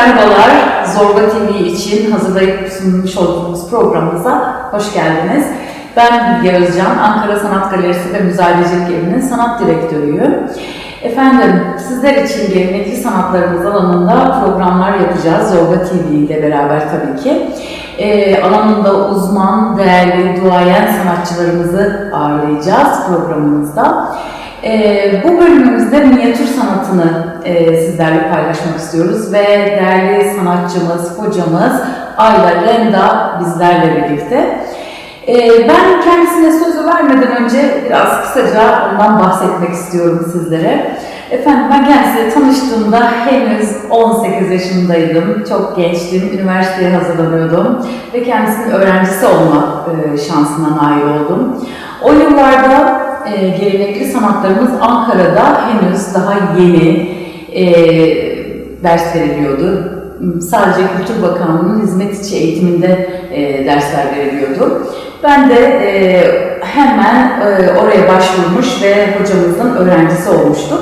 merhabalar. Zorba TV için hazırlayıp sunmuş olduğumuz programımıza hoş geldiniz. Ben Bilge Özcan, Ankara Sanat Galerisi ve Müzayedecilik Evi'nin sanat direktörüyüm. Efendim, sizler için gelenekli sanatlarımız alanında programlar yapacağız. Zorba TV ile beraber tabii ki. Ee, alanında uzman, değerli, duayen sanatçılarımızı ağırlayacağız programımızda. Ee, bu bölümümüzde minyatür sanatını e, sizlerle paylaşmak istiyoruz ve değerli sanatçımız, hocamız Ayla Renda bizlerle birlikte. Ee, ben kendisine sözü vermeden önce biraz kısaca ondan bahsetmek istiyorum sizlere. Efendim ben kendisiyle tanıştığımda henüz 18 yaşındaydım, çok gençtim, üniversiteye hazırlanıyordum ve kendisinin öğrencisi olma e, şansına nail oldum. O yıllarda e, gelenekli sanatlarımız Ankara'da henüz daha yeni e, ders veriliyordu. Sadece Kültür Bakanlığı'nın hizmet içi eğitiminde e, dersler veriliyordu. Ben de e, hemen e, oraya başvurmuş ve hocamızın öğrencisi olmuştum.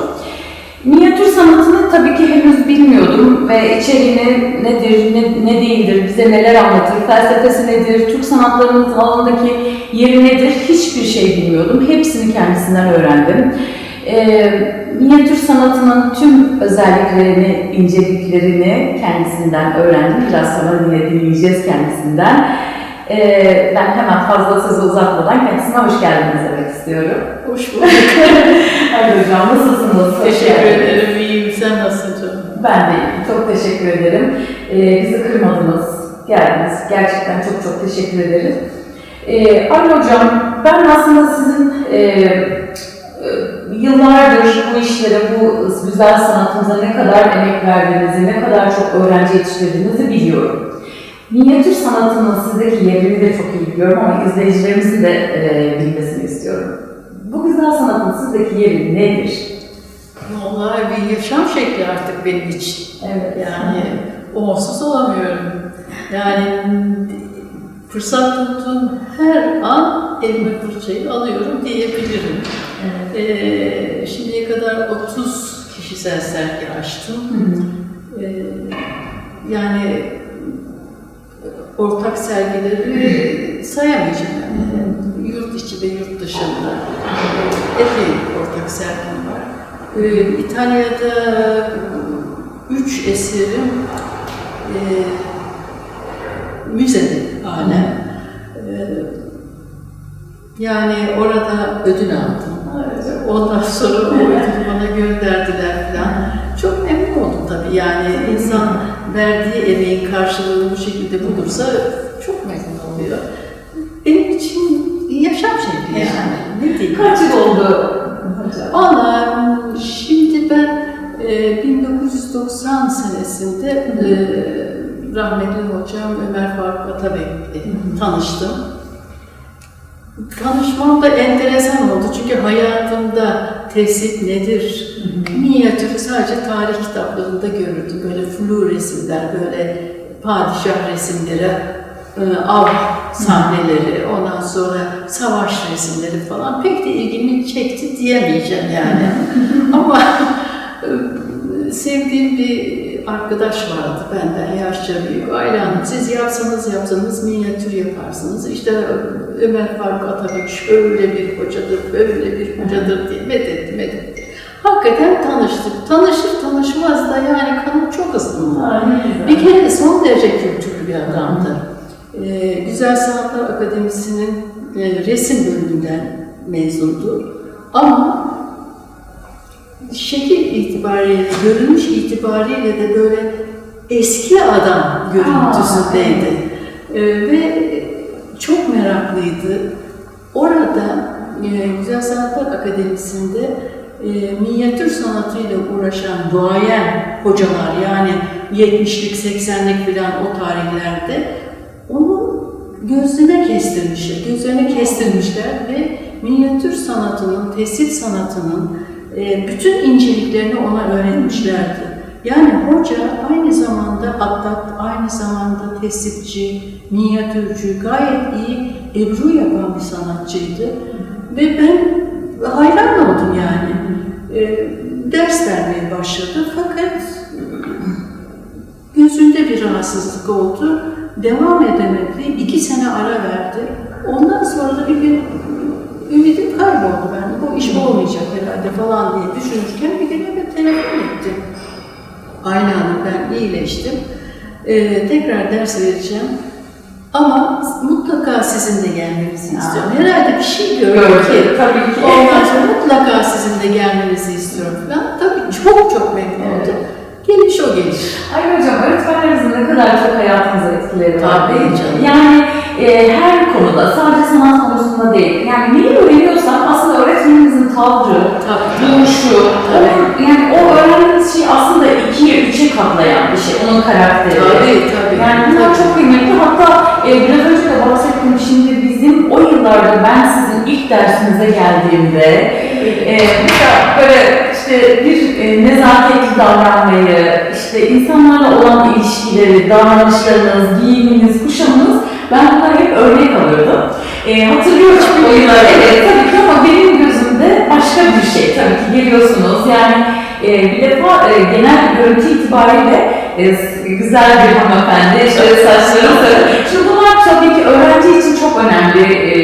Minyatür sanatını tabii ki henüz bilmiyordum ve içeriğini nedir, ne, ne değildir, bize neler anlatır, felsefesi nedir, Türk sanatlarının alanındaki yeri nedir hiçbir şey bilmiyordum. Hepsini kendisinden öğrendim. E, minyatür sanatının tüm özelliklerini, inceliklerini kendisinden öğrendim. Biraz sonra yine dinleyeceğiz kendisinden. E, ben hemen fazla sözü uzatmadan kendisine hoş geldiniz demek istiyorum. Hoş bulduk. Hadi hocam nasılsınız? Teşekkür ederim. İyiyim. Sen nasılsın canım? Ben de iyiyim. Çok teşekkür ederim. Ee, bizi kırmadınız, geldiniz. Gerçekten çok çok teşekkür ederim. Ee, Ali Hocam, ben aslında sizin e, e, yıllardır bu işlere, bu güzel sanatınıza ne kadar emek verdiğinizi, ne kadar çok öğrenci yetiştirdiğinizi biliyorum. Minyatür sanatının sizdeki yerini de çok iyi biliyorum ama izleyicilerimizin de e, bilmesini istiyorum. Bu güzel sanatın sizdeki yeri nedir? Vallahi bir yaşam şekli artık benim için. Evet. Yani onsuz olamıyorum. Yani fırsat bulduğum her an elime fırçayı alıyorum diyebilirim. Evet. Şimdiye kadar 30 kişisel sergi açtım. Hı hı. Ee, yani ortak sergileri sayamayacağım. Yani. Yurt içi ve yurt dışında epey ortak sergim var. Ee, İtalya'da üç eserim e, müzede halen. Ee, yani orada ödül aldım. Ondan sonra o ödülü bana gönderdiler falan. Çok memnun oldum tabii yani insan verdiği emeğin karşılığını bu şekilde bulursa çok memnun oluyor. Benim için yaşam şekli yani. Ne diyeyim? Kaç yıl oldu hocam? Valla şimdi ben e, 1990 senesinde e, rahmetli hocam Ömer Faruk Atabek'le tanıştım. Tanışmam da enteresan oldu. Çünkü hayatımda tesip nedir, minyatürü sadece tarih kitaplarında görürdüm. Böyle flu resimler, böyle padişah resimleri, e, av sahneleri, ondan sonra savaş resimleri falan. Pek de ilgimi çekti diyemeyeceğim yani. Ama e, sevdiğim bir arkadaş vardı benden yaşça büyük. Hanım siz yapsanız yapsanız minyatür yaparsınız. İşte Ömer Faruk Atabek şöyle bir hocadır, böyle bir hocadır diye medetti medetti. Hakikaten tanıştık. Tanışır tanışmaz da yani kanım çok ısındı. Bir kere de son derece kültürlü bir adamdı. Ee, Güzel Sanatlar Akademisi'nin e, resim bölümünden mezundu. Ama şekil itibariyle, görünüş itibariyle de böyle eski adam görüntüsündeydi. Ee, ve çok meraklıydı. Orada e, Güzel Sanatlar Akademisi'nde e, minyatür sanatıyla uğraşan duayen hocalar yani 70'lik 80'lik falan o tarihlerde onu gözüne kestirmişler, gözlerine kestirmişler ve minyatür sanatının, tesip sanatının e, bütün inceliklerini ona öğretmişlerdi. Yani hoca aynı zamanda atlat, aynı zamanda tesipçi, minyatürcü, gayet iyi ebru yapan bir sanatçıydı. Ve ben hayran oldum yani. E, ders vermeye başladı fakat gözünde bir rahatsızlık oldu. Devam edemedi. iki sene ara verdi. Ondan sonra da bir gün ümidim kayboldu ben. Bu iş olmayacak herhalde falan diye düşünürken bir gün eve telefon ettim. Aynı anda ben iyileştim. Ee, tekrar ders vereceğim. Ama mutlaka sizin de gelmenizi istiyorum. Herhalde bir şey gördüm ki. Tabii ki. Ondan sonra mutlaka sizin de gelmenizi istiyorum falan. Tabii çok çok memnun Evet. oldum. Geliş o geliş. Ay hocam öğretmenlerinizin ne kadar çok hayatınıza etkileri var Tabii canım. Yani e, her konuda sadece sanat konusunda değil. Yani neyi tavrı, duruşu, yani o öğrendiğiniz şey aslında ikiye üçe katlayan bir şey. Onun karakteri. Tabii tabii. Yani bunlar çok kıymetli. Hatta e, biraz önce de bahsettim. Şimdi bizim o yıllarda ben sizin ilk dersinize geldiğimde e, böyle işte bir e, nezaketli davranmayı, işte insanlarla olan ilişkileri, davranışlarınız, giyiminiz, kuşamınız ben bunları hep örnek alıyordum. E, hatırlıyorum o yıllar evet tabii ki ama benim gözümde başka bir şey tabii ki geliyorsunuz yani e, bir defa e, genel görüntü itibariyle e, güzel bir hanımefendi, işte saçları sarı. Şimdi bunlar tabii ki öğrenci için çok önemli e,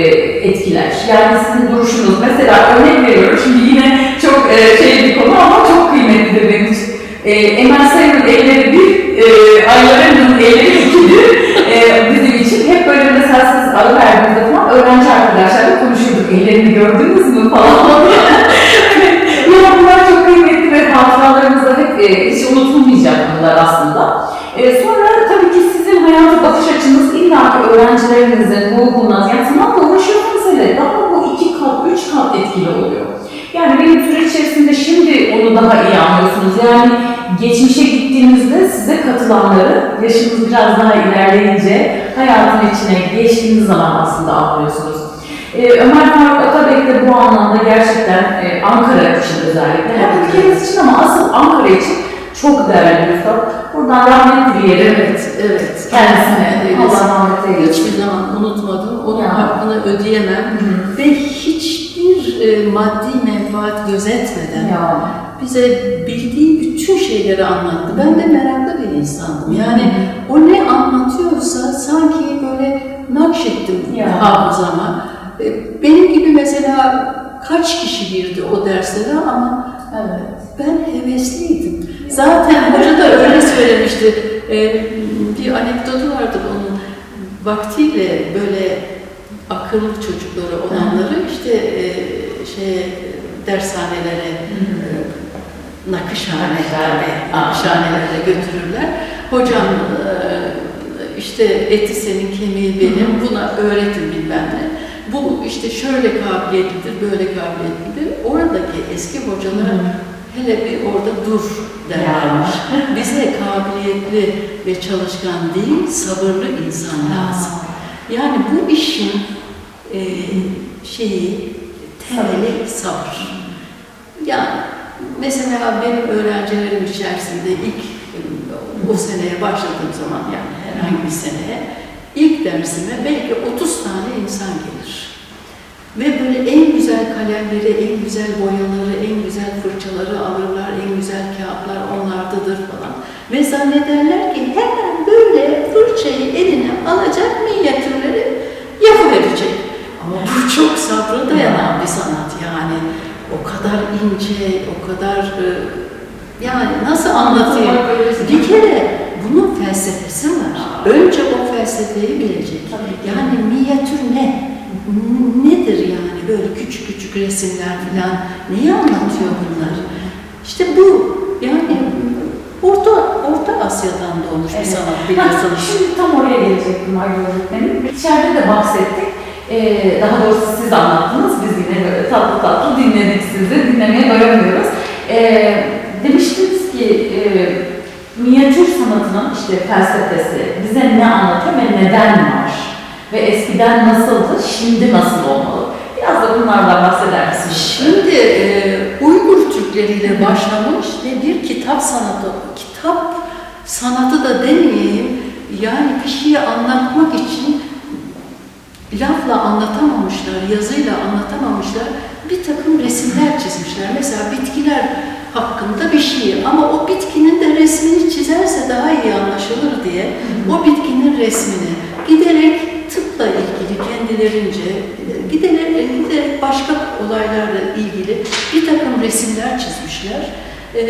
etkiler. Yani sizin duruşunuz, mesela örnek veriyorum, şimdi yine çok e, şey bir konu ama çok kıymetlidir benim için. E, Emel Sayın'ın elleri bir, e, Aylar'ın elleri ikidir. E, bizim için hep böyle mesela siz alı verdiğinizde falan öğrenci konuşuyorduk. Ellerini gördünüz mü falan. ya bunlar çok kıymetli ve hatıralarımızda hep e, hiç unutulmayacak bunlar aslında. E, sonra tabii ki sizin hayata bakış açınız illa ki öğrencilerinizin ruhundan, yani sanatla uğraşıyorsanız hele daha bu iki kat, üç kat etkili oluyor. Yani benim süreç içerisinde şimdi onu daha iyi anlıyorsunuz. Yani geçmişe gittiğinizde size katılanları yaşınız biraz daha ilerleyince hayatın içine geçtiğiniz zaman aslında anlıyorsunuz. Ee, Ömer Faruk Atabek de bu anlamda gerçekten e, Ankara için özellikle, hem ülkemiz için ama asıl Ankara için çok değerli bir üstad. Buradan rahmet dileyelim. Evet, evet. Kendisine. Allah rahmet eylesin. Hiçbir zaman unutmadım. Onun Ya. hakkını ödeyemem. Hı. Ve hiçbir e, maddi menfaat gözetmeden Ya. bize bildiği bütün şeyleri anlattı. Ben de meraklı bir insandım. Yani o ne anlatıyorsa sanki böyle nakşettim Ya. hafızama. Benim gibi mesela kaç kişi girdi o derslere ama Evet. ben hevesliydim. Zaten hoca da öyle söylemişti. E, bir anekdotu vardır onun. Vaktiyle böyle akıllı çocukları olanları işte e, şey dershanelere e, nakışhanelere götürürler. Hocam e, işte eti senin kemiği benim buna öğretin bilmem ne. Bu işte şöyle kabiliyetlidir, böyle kabiliyetlidir. Oradaki eski hocalara hele bir orada dur derlermiş. Bize kabiliyetli ve çalışkan değil, sabırlı insan lazım. Yani bu işin e, şeyi, temeli sabır. Yani mesela benim öğrencilerim içerisinde ilk o seneye başladığım zaman yani herhangi bir seneye ilk dersime belki 30 tane insan gelir. Ve böyle en güzel kalemleri, en güzel boyaları, en güzel fırçaları alırlar, en güzel kağıtlar onlardadır falan. Ve zannederler ki hemen böyle fırçayı eline alacak, minyatürleri yapıverecek. Ama bu çok sabrı dayanan bir sanat yani. O kadar ince, o kadar e, yani nasıl anlatayım? Bir kere bunun felsefesi var. Önce o felsefeyi bilecek. Tabii. Yani minyatür ne? Nedir yani böyle küçük küçük resimler falan? Neyi anlatıyor bunlar? İşte bu yani Orta Orta Asya'dan doğmuş bir Evet. sanat biliyorsunuz. Şimdi tam oraya gelecektim Aygül öğretmenim. İçeride de bahsettik. Ee, daha doğrusu siz anlattınız. Biz yine böyle tatlı tatlı dinledik sizi. Dinlemeye doyamıyoruz. Ee, demiştiniz ki e, minyatür sanatının işte felsefesi bize ne anlatıyor ve neden var? Ve eskiden nasıldı, şimdi nasıl olmalı? Biraz da bunlardan bahseder misiniz? Şimdi e, Uygur Türkleriyle başlamış ve bir kitap sanatı, kitap sanatı da demeyeyim, yani bir şeyi anlatmak için lafla anlatamamışlar, yazıyla anlatamamışlar, bir takım resimler çizmişler. Mesela bitkiler hakkında bir şey ama o bitkinin de resmini çizerse daha iyi anlaşılır diye o bitkinin resmini giderek tıpla ilgili kendilerince giderek, giderek başka olaylarla ilgili bir takım resimler çizmişler. Ee,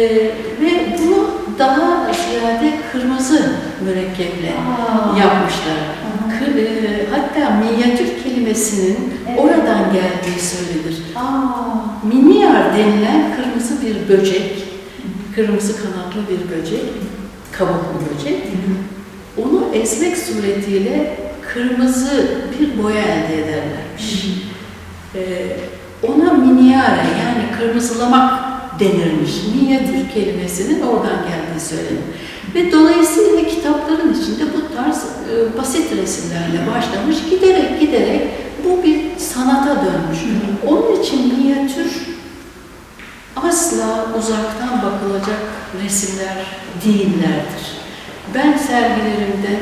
ve bunu daha ziyade kırmızı mürekkeple Aa. yapmışlar. Kı- e, hatta minyatür kelimesinin Evet. oradan geldiği söylenir. Aa. Minyar denilen kırmızı bir böcek, kırmızı kanatlı bir böcek, kabuklu böcek. Onu ezmek suretiyle kırmızı bir boya elde ederlermiş. Ee, ona minyare yani kırmızılamak denirmiş. Minyatür kelimesinin oradan geldiği söylenir. Ve dolayısıyla kitapların içinde bu tarz e, basit resimlerle başlamış, giderek giderek bu bir sanata dönmüş. Onun için minyatür asla uzaktan bakılacak resimler değillerdir. Ben sergilerimde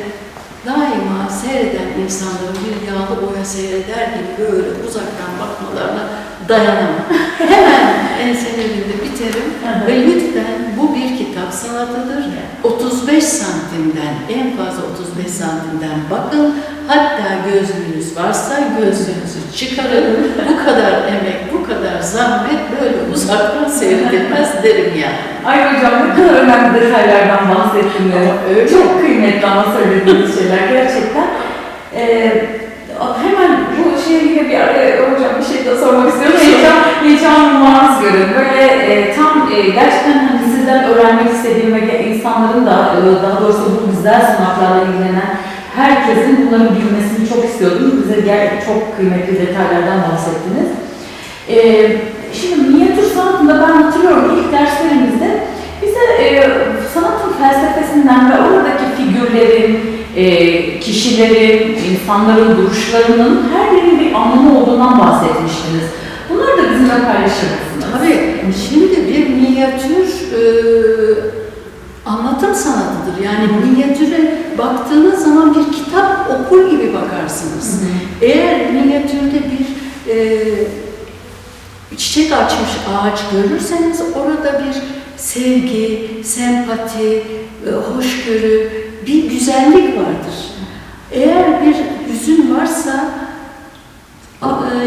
daima seyreden insanların bir yağlı boya seyreder gibi böyle uzaktan bakmalarına dayanamam. Hemen enselerinde biterim ve lütfen bu bir kitap sanatıdır. 35 santimden, en fazla 35 santimden bakın. Hatta gözlüğünüz varsa gözlüğünüzü çıkarın. bu kadar emek, bu kadar zahmet böyle uzaktan seyredilmez derim yani. Ay hocam ne kadar önemli detaylardan bahsettiniz. Öyle. Çok kıymetli ama söylediğiniz şeyler gerçekten. Ee, hemen bu şeye yine bir araya hocam bir şey daha sormak istiyorum. Heyecan, heyecanlanmaz görün. Böyle e, tam e, gerçekten hani sizden öğrenmek istediğim ve insanların da e, daha doğrusu bu güzel sanatlarla ilgilenen herkesin bunları bilmesini çok istiyordum. Bize ger- çok kıymetli detaylardan bahsettiniz. Ee, şimdi minyatür sanatında ben hatırlıyorum ilk derslerimizde bize e, sanatın felsefesinden ve oradaki figürlerin, e, kişilerin, insanların duruşlarının her bir anlamı olduğundan bahsetmiştiniz. Bunları da bizimle paylaşır mısınız? Tabii şimdi bir minyatür e, anlatım sanatıdır. Yani minyatüre baktığınız zaman bir kitap okur gibi bakarsınız. Eğer minyatürde bir e, çiçek açmış ağaç görürseniz orada bir sevgi, sempati, e, hoşgörü, bir güzellik vardır. Eğer bir hüzün varsa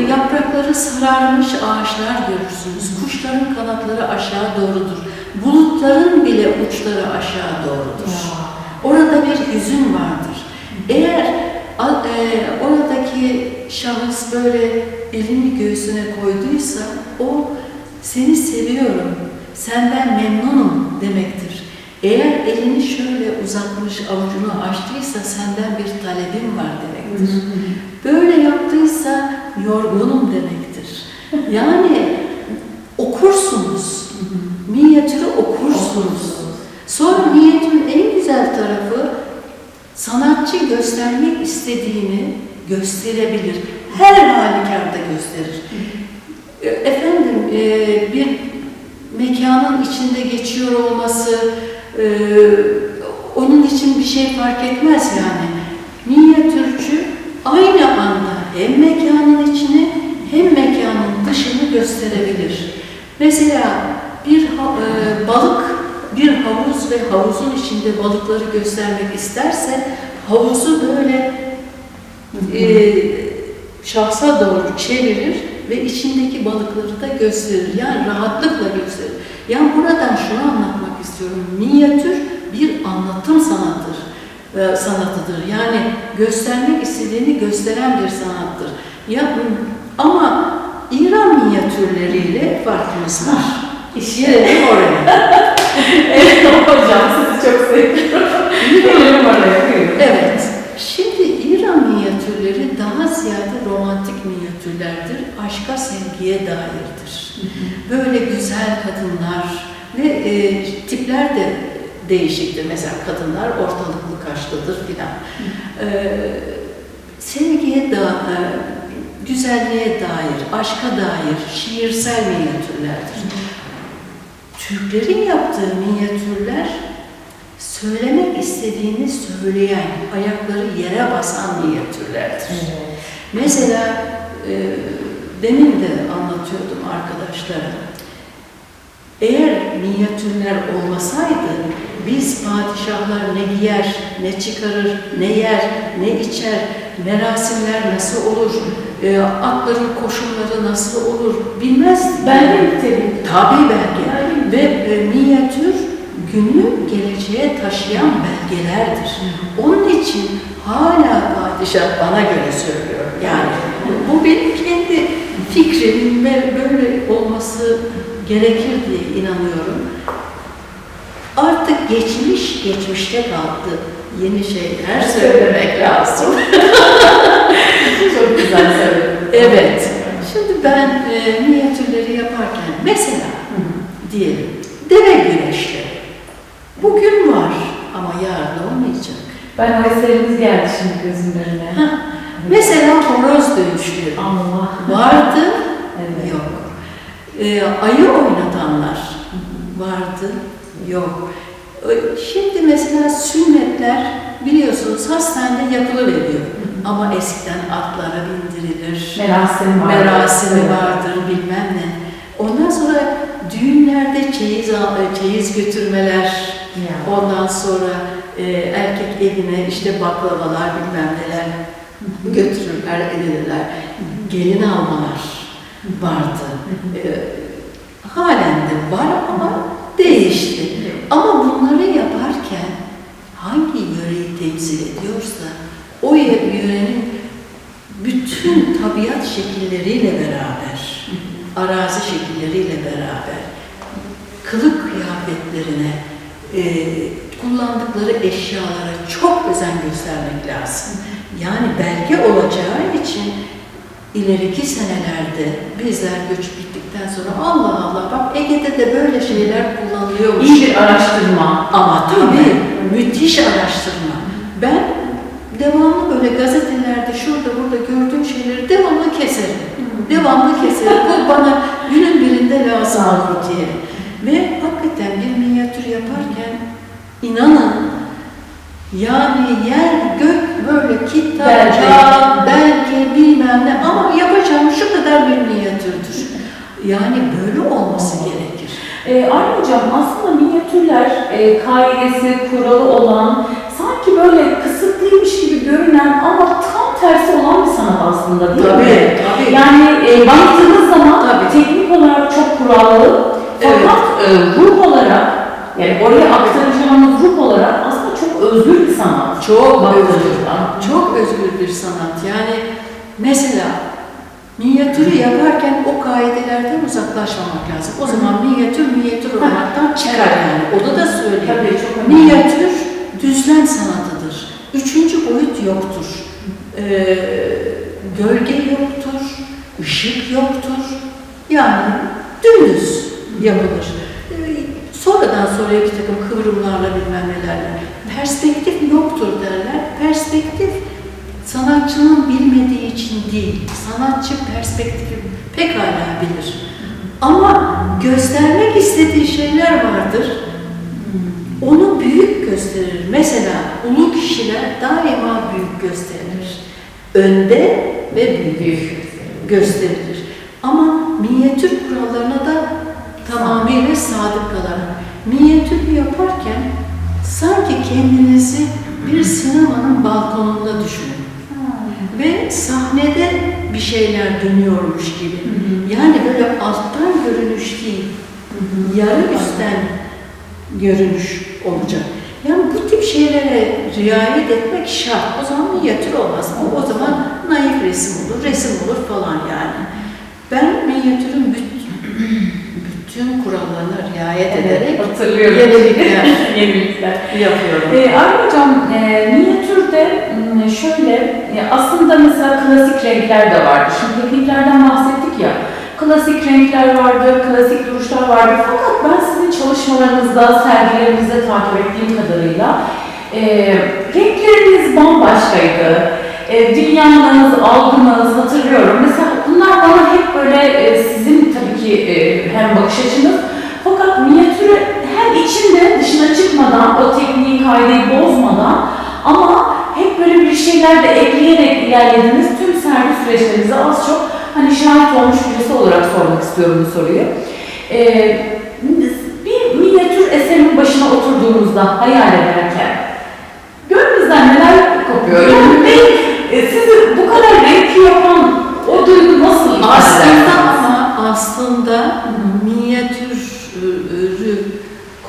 yaprakları sararmış ağaçlar görürsünüz. Kuşların kanatları aşağı doğrudur. Bulutların bile uçları aşağı doğrudur. Orada bir hüzün vardır. Eğer e, oradaki şahıs böyle elini göğsüne koyduysa o seni seviyorum, senden memnunum demektir. Eğer elini şöyle uzatmış, avucunu açtıysa senden bir talebim var demektir. Böyle yaptıysa yorgunum demektir. Yani okursunuz. Minyatürü okursunuz. Sonra minyatürün en güzel tarafı sanatçı göstermek istediğini gösterebilir. Her halükarda gösterir. Efendim e, bir mekanın içinde geçiyor olması e, onun için bir şey fark etmez yani. Minyatürcü aynı anda hem mekanın içini hem mekanın dışını gösterebilir. Mesela bir e, balık bir havuz ve havuzun içinde balıkları göstermek isterse havuzu böyle e, şahsa doğru çevirir ve içindeki balıkları da gösterir. Yani rahatlıkla gösterir. Yani buradan şunu anlatmak istiyorum. Minyatür bir anlatım sanatıdır. E, sanatıdır. Yani göstermek istediğini gösteren bir sanattır. Ya, ama İran minyatürleriyle farkımız var. Gelelim oraya. evet hocam sizi çok seviyorum. Gelelim oraya. buyurun. Evet. Şimdi İran minyatürleri daha ziyade romantik minyatürlerdir. Aşka, sevgiye dairdir. Böyle güzel kadınlar ve e, tipler de değişiktir. Mesela kadınlar ortalıklı kaşlıdır filan. E, sevgiye da e, güzelliğe dair, aşka dair şiirsel minyatürlerdir. Türklerin yaptığı minyatürler söylemek istediğini söyleyen, ayakları yere basan minyatürlerdir. Mesela e, demin de anlatıyordum arkadaşlara. Eğer minyatürler olmasaydı biz padişahlar ne giyer, ne çıkarır, ne yer, ne içer, merasimler nasıl olur, e, atların koşumları nasıl olur bilmezdik. Ben de nitelik. Tabii belge. Ve e, minyatür günü geleceğe taşıyan belgelerdir. Onun için hala padişah bana göre söylüyor. Yani bu benim kendi fikrim ve böyle olması gerekir diye inanıyorum. Artık geçmiş geçmişte kaldı. Yeni şeyler söylemek lazım. Çok güzel söyledin. Evet. Şimdi ben e, minyatürleri yaparken mesela diyelim deve güreşleri. Bugün var ama yarın olmayacak. Ben o eserimiz geldi şimdi gözümün önüne. Mesela horoz dövüşleri Allah. vardı, Evet. yok. E, ayı oynatanlar vardı, yok. E, Şimdi mesela sünnetler biliyorsunuz hastanede yapılıveriyor. Ama eskiden atlara bindirilir. Merasim var. merasimi Evet. vardır bilmem ne. Ondan sonra düğünlerde çeyiz, al- çeyiz götürmeler, Ya. ondan sonra e, erkek evine işte baklavalar bilmem neler götürürler, edilirler. Gelin almalar vardı. E, halen de var ama değişti. Ama bunları yaparken hangi yöreyi temsil ediyorsa o yörenin bütün tabiat şekilleriyle beraber, arazi şekilleriyle beraber, kılık kıyafetlerine, e, kullandıkları eşyalara çok özen göstermek lazım. Yani belge olacağı için ileriki senelerde bizler göçüp gittikten sonra Allah Allah bak Ege'de de böyle şeyler kullanılıyormuş. İyi bir araştırma. Ama tabii müthiş araştırma. Ben devamlı böyle gazetelerde şurada burada gördüğüm şeyleri devamlı keserim. Devamlı keserim. Bu bana günün birinde lazım olur diye. Ve hakikaten bir minyatür yaparken inanın yani yer gök böyle kitap, kağıt, belge bilmem ne ama yapacağım şu kadar bir minyatürdür. Yani böyle olması gerekir. Ee, Arne Hocam aslında minyatürler e, kaidesi, kuralı olan, sanki böyle kısıtlıymış gibi görünen ama tam tersi olan bir sanat aslında değil mi? Tabii, tabii. Yani e, baktığınız zaman Tabii. teknik olarak çok kurallı fakat e, ruh olarak yani oraya aktaracağımız ruh olarak aslında özgür bir sanat. Çok özgür. Çok özgür bir sanat. Yani mesela minyatürü yaparken o kaidelerden uzaklaşmamak lazım. O zaman minyatür minyatür olmaktan çıkar yani. Onu da söyleyeyim. Tabii çok. Minyatür düzlem sanatıdır. Üçüncü boyut yoktur. Ee, gölge yoktur, ışık yoktur. Yani dümdüz yapılır. Sonradan sonraya bir takım kıvrımlarla bilmem nelerle. Perspektif yoktur derler. Perspektif sanatçının bilmediği için değil. Sanatçı perspektifi pekala bilir. Ama göstermek istediği şeyler vardır. Onu büyük gösterir. Mesela ulu kişiler daima büyük gösterilir. Önde ve büyük, gösterilir. Ama minyatür kurallarına da tamamıyla sadık kalarak. Minyatür yaparken sanki kendinizi bir sinemanın balkonunda düşünün. Ve sahnede bir şeyler dönüyormuş gibi. Yani böyle alttan görünüş değil, yarı üstten görünüş olacak. Yani bu tip şeylere riayet etmek şart. O zaman minyatür olmaz. O, o zaman naif resim olur, resim olur falan yani. Ben minyatürün bütün, bütün kurallarına riayet ederek hatırlıyorum. yenilikler Yenilikler. yapıyorum. Ee, Arne Hocam, e, minyatürde şöyle, e, aslında mesela klasik renkler de vardı. Şimdi tekniklerden bahsettik ya. Klasik renkler vardı, klasik duruşlar vardı. Fakat ben sizin çalışmalarınızda, sergilerinizde takip ettiğim kadarıyla e, renkleriniz bambaşkaydı. E, dünyanız, algınız hatırlıyorum. Mesela bunlar bana hep böyle e, sizin tabii ki e, hem bakış açınız fakat minyatürü hem içinde dışına çıkmadan, o tekniğin kaideyi bozmadan ama hep böyle bir şeyler de ekleyerek ilerlediniz. Tüm sergi süreçlerinize az çok hani şahit olmuş birisi olarak sormak istiyorum bu soruyu. Ee, oturduğunuzda hayal ederken gönlünüzden neler kopuyor? Yani ne, sizi bu kadar renkli yapan o duygu nasıl Aslında ama aslında minyatürü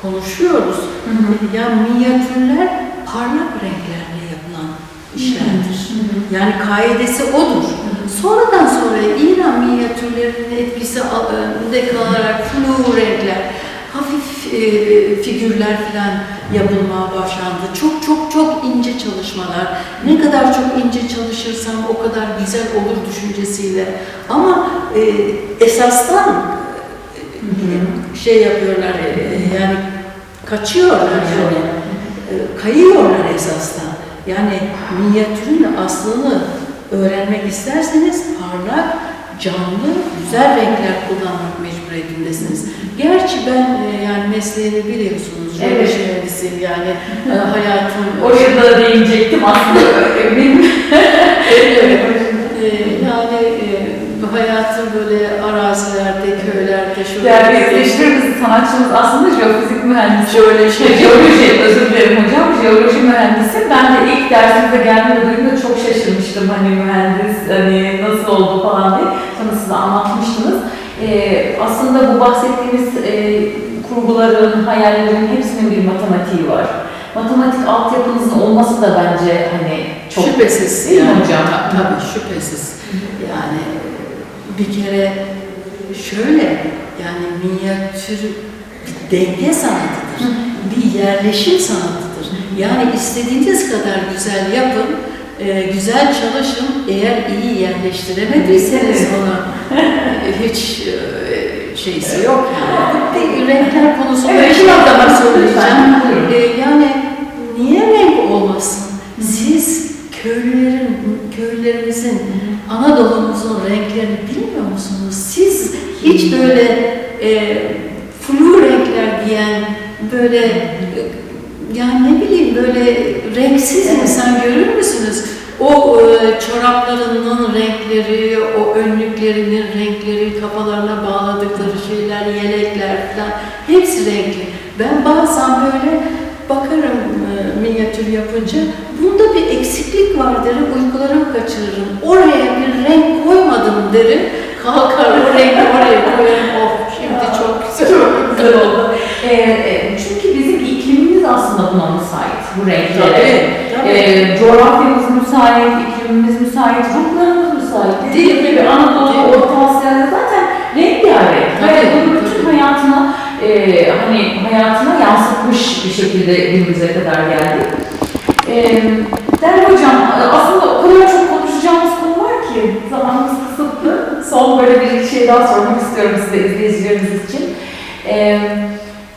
konuşuyoruz. Hı hı. Ya minyatürler parlak renklerle yapılan işlerdir. Yani kaidesi odur. Sonradan sonra İran minyatürlerinin etkisi altında kalarak flu renkler, hafif e, figürler falan yapılmaya başlandı. Çok çok çok ince çalışmalar. Ne kadar çok ince çalışırsam o kadar güzel olur düşüncesiyle. Ama e, esastan e, şey yapıyorlar e, yani kaçıyorlar yani. E, kayıyorlar esasdan. Yani minyatürün aslını öğrenmek isterseniz parlak, canlı, güzel renkler kullanmak mecburiyetindesiniz. Gerçi ben e, yani mesleğini biliyorsunuz, Evet. mühendisiyim yani e, hayatım... Oraya da değinecektim aslında. Benim Evet. E, yani e, hayatım böyle arazilerde, köylerde, şurada... Gerçekleştiririz. Sanatçımız aslında jeofizik mühendisi. Jeoloji. Şey, jeoloji, özür dilerim hocam. Jeoloji mühendisi. Ben de ilk dersimize geldiğimde duyduğumda çok şaşırmıştım. Hani mühendis, hani nasıl oldu falan diye. Size anlatmıştınız. Ee, aslında bu bahsettiğimiz e, kurguların, hayallerin hepsinin bir matematiği var. Matematik altyapınızın olması da bence hani çok şüphesiz Değil mi yani, hocam? ta- Tabii şüphesiz. Yani bir kere şöyle yani minyatür bir denge sanatıdır. Bir yerleşim sanatıdır. Yani istediğiniz kadar güzel yapın, e, güzel çalışın. Eğer iyi yerleştiremediyseniz onu e, hiç e, şeysi yok. Bir renkler konusunda Evet, biraz daha söyleyeceğim. E, yani niye renk olmasın? Siz köylülerin, köylülerimizin, Anadolu'muzun renklerini bilmiyor musunuz? Siz hiç böyle e, flu renkler giyen, böyle e, yani ne bileyim böyle renksiz Evet. insan görür müsünüz? O e, çoraplarının renkleri, o önlüklerinin renkleri, kafalarına bağladıkları şeyler, yelekler falan hepsi renkli. Ben bazen böyle bakarım e, minyatür yapınca, bunda bir eksiklik var derim, uykularımı kaçırırım. Oraya bir renk koymadım derim, kalkar o rengi oraya koyarım, oh şimdi çok güzel. Oldu. Ee, aslında buna müsait, bu renklere. Tabii, tabii. Ee, coğrafyamız müsait, iklimimiz müsait, ruhlarımız müsait. Mi? gibi Anadolu? Orta Asya'da zaten rengarenk. Ve bunu bütün hayatına, e, hani hayatına yansıtmış bir şekilde günümüze kadar geldi. Ee, Değerli hocam, aslında o kadar çok konuşacağımız konu var ki zamanımız kısıtlı. Son böyle bir şey daha sormak istiyorum size izleyicilerimiz için. Ee,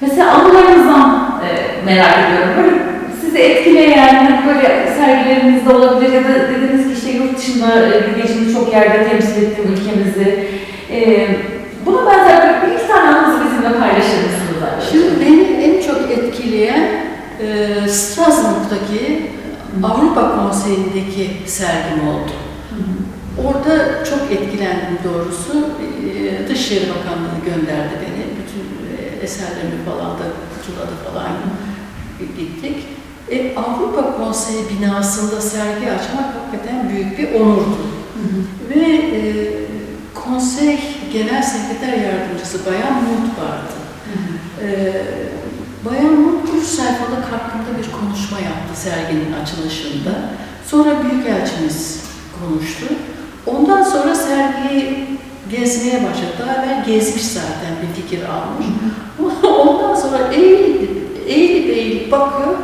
mesela anılarınızdan e, merak ediyorum. Böyle sizi etkileyen, böyle sergilerinizde olabilir ya da dediniz ki işte yurt dışında e, Bilgeci'nin çok yerde temsil ettiğim ülkemizi. Ee, buna benzer bir iki tane anınızı bizimle paylaşır mısınız? Şimdi beni en çok etkileyen e, Strasbourg'daki Avrupa Konseyi'ndeki sergim oldu. Orada çok etkilendim doğrusu. E, Dışişleri Bakanlığı gönderdi beni. Bütün e, eserlerimi falan da kutuladı falan gittik. E, Avrupa Konseyi binasında sergi açmak hakikaten büyük bir onurdu. Ve e, konsey genel sekreter yardımcısı Bayan Mut vardı. Ee, Bayan Mut 3 sayfalık hakkında bir konuşma yaptı serginin açılışında. Sonra Büyükelçimiz konuştu. Ondan sonra sergiyi gezmeye başladı. Daha evvel gezmiş zaten bir fikir almış. Ondan sonra eğilip, eğilip eğilip bakıyor.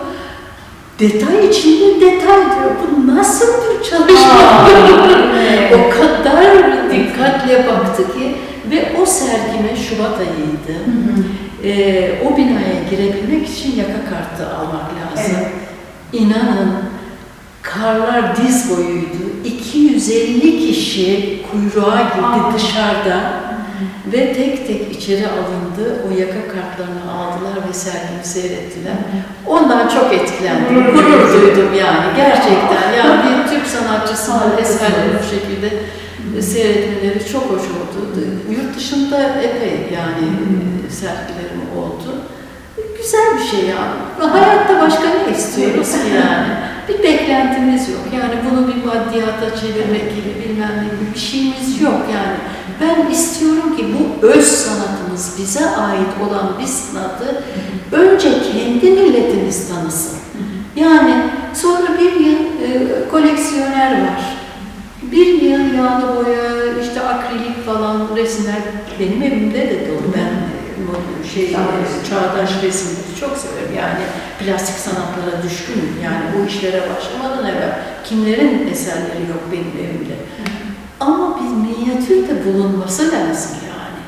Detay içinde detay diyor. Bu nasıl bir çalışma? Aa, evet. o kadar dikkatle baktı ki ve o sergime Şubat ayıydı. Ee, o binaya girebilmek için yaka kartı almak lazım. Evet. İnanın karlar diz boyuydu. 250 kişi kuyruğa girdi Aa. dışarıda ve tek tek içeri alındı. O yaka kartlarını aldılar ve sergimi seyrettiler. Ondan çok etkilendim. Gurur duydum. yani gerçekten. Yani bir Türk sanatçısının Harikasınız. eserleri bu şekilde seyretmeleri çok hoş oldu. Yurt dışında epey yani sergilerim oldu. Güzel bir şey yani. Hayatta başka ne istiyoruz ki yani? Bir beklentimiz yok. Yani bunu bir maddiyata çevirmek gibi bilmem ne bir şeyimiz yok yani. Ben istiyorum ki bu öz sanatımız, bize ait olan bir sanatı önce kendi milletimiz tanısın. Yani sonra bir yıl e, koleksiyoner var. Bir yıl yağlı boya, işte akrilik falan resimler benim evimde de dolu. Ben şey çağdaş resimleri çok severim. Yani plastik sanatlara düşkünüm. Yani bu işlere başlamadan evvel kimlerin eserleri yok benim evimde. Ama bir minyatür de bulunması lazım yani.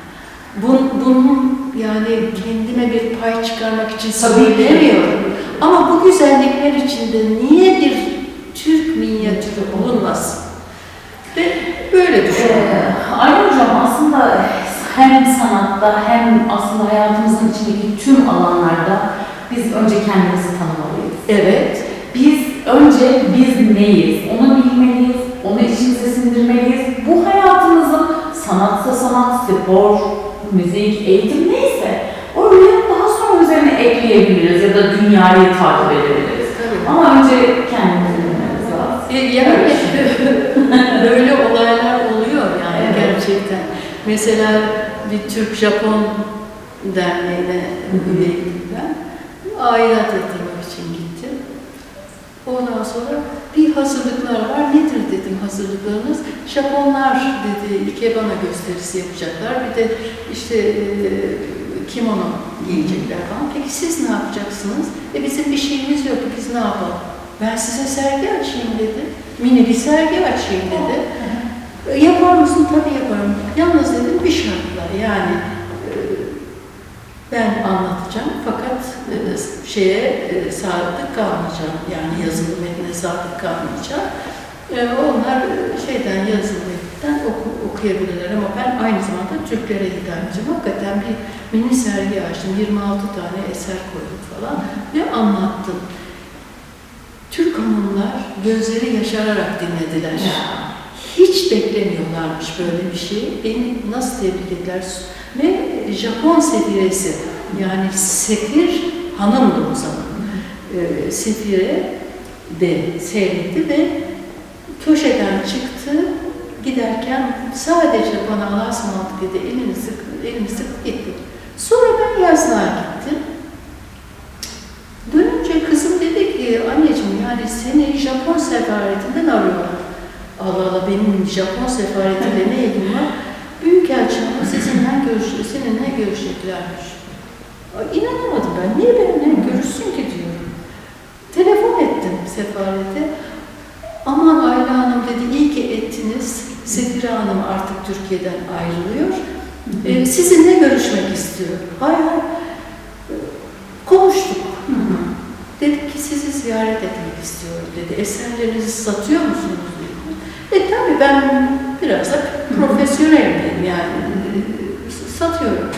Bun, bunun yani kendime bir pay çıkarmak için söylemiyorum. Ama bu güzellikler içinde niye bir Türk minyatürü bulunmasın? Ve böyle düşünüyorum. Ee, Aynı hocam aslında hem sanatta hem aslında hayatımızın içindeki tüm alanlarda biz önce kendimizi tanımalıyız. Evet. Biz önce biz neyiz? Onu bilmeliyiz, onu içimize sindirmeliyiz. Bu hayatımızın sanatsa sanat, spor, müzik, eğitim neyse oraya daha sonra üzerine ekleyebiliriz ya da dünyayı takip edebiliriz. Tabii. Ama önce kendimizi bilmemiz lazım. Yani böyle olaylar oluyor yani Evet. gerçekten. Mesela bir Türk-Japon derneğine üyeydim ben. Aidat ettirmek için gittim. Ondan sonra bir hazırlıklar var. Nedir dedim hazırlıklarınız? Japonlar dedi ikebana gösterisi yapacaklar. Bir de işte e, kimono giyecekler falan. Peki siz ne yapacaksınız? E bizim bir şeyimiz yok. Biz ne yapalım? Ben size sergi açayım dedi. Mini bir sergi açayım dedi. Yapar mısın? Tabii yaparım. Yalnız dedim bir şartla yani e, ben anlatacağım fakat e, şeye e, sadık kalmayacağım. Yani yazılı metne sadık kalmayacağım. Onlar şeyden yazılı metnden oku, okuyabilirler ama ben aynı zamanda Türklere hitap. Hakikaten bir mini sergi açtım. 26 tane eser koydum falan ve anlattım. Türk hanımlar gözleri yaşararak dinlediler. Hiç beklemiyorlarmış böyle bir şey. Beni nasıl tebrik ettiler? Ve Japon sefiresi, yani sefir hanımdı o zaman. Ee, sefire de seyretti ve köşeden çıktı. Giderken sadece bana Allah'a ısmarladık dedi. Elini sık, elini sık gitti. Sonra ben yazlığa gittim. Dönünce kızım dedi ki anneciğim yani seni Japon sefaretinden arıyorlar. Allah Allah benim Japon sefaretiyle ne ilgim var? Büyükelçi hanım sizinle görüş, seninle görüşeceklermiş. İnanamadım ben. Niye benimle görüşsün ki diyorum. Telefon ettim sefarete. Aman Ayla Hanım dedi iyi ki ettiniz. Sefire Hanım artık Türkiye'den ayrılıyor. Ee, sizinle görüşmek istiyor. Hay hay. Konuştuk. Dedik ki sizi ziyaret etmek istiyorum dedi. Eserlerinizi satıyor musunuz dedi. E tabii ben biraz da profesyonelim yani. Satıyorum.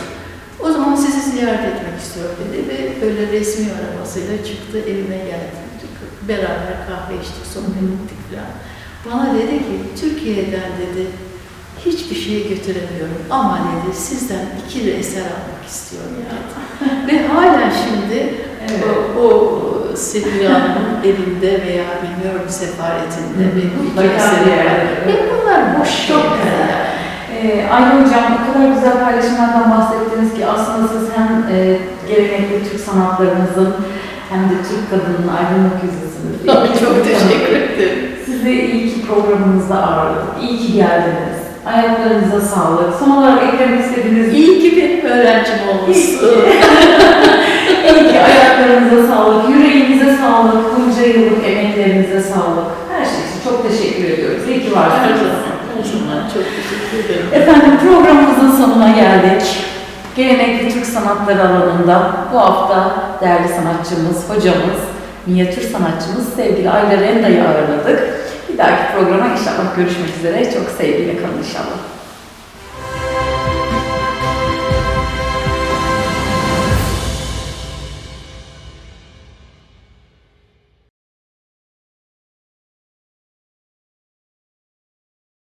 O zaman sizi ziyaret etmek istiyorum dedi ve böyle resmi arabasıyla çıktı evime geldi. Beraber kahve içtik, sohbet ettik falan. Bana dedi ki Türkiye'den dedi hiçbir şey götüremiyorum ama dedi sizden iki eser almak istiyorum dedi. ve hala şimdi Evet. o, o Sefire Hanım'ın evinde veya bilmiyorum sefaretinde ve mutlaka. Ve bunlar boş Çok şeyler güzel. Ee, Hocam o kadar güzel paylaşımlardan bahsettiniz ki aslında siz hem e, gelenekli Türk sanatlarımızın hem de Türk kadının aydınlık yüzüsünüz. Çok teşekkür ederim. Sizi iyi ki programımızda ağırladık. İyi ki geldiniz. Ayaklarınıza sağlık. Son olarak eklemek istediğiniz İyi ki benim öğrencim olmuşsun. İyi ki ayaklarınıza sağlık, yüreğinize sağlık, bunca yıllık emeklerinize sağlık. Her şey için çok teşekkür ediyoruz. İyi ki varsınız. çok teşekkür ederim. Efendim programımızın sonuna geldik. Gelenekli Türk sanatları alanında bu hafta değerli sanatçımız, hocamız, minyatür sanatçımız sevgili Ayla Renda'yı ağırladık. Bir dahaki programa inşallah görüşmek üzere. Çok sevgiyle kalın inşallah.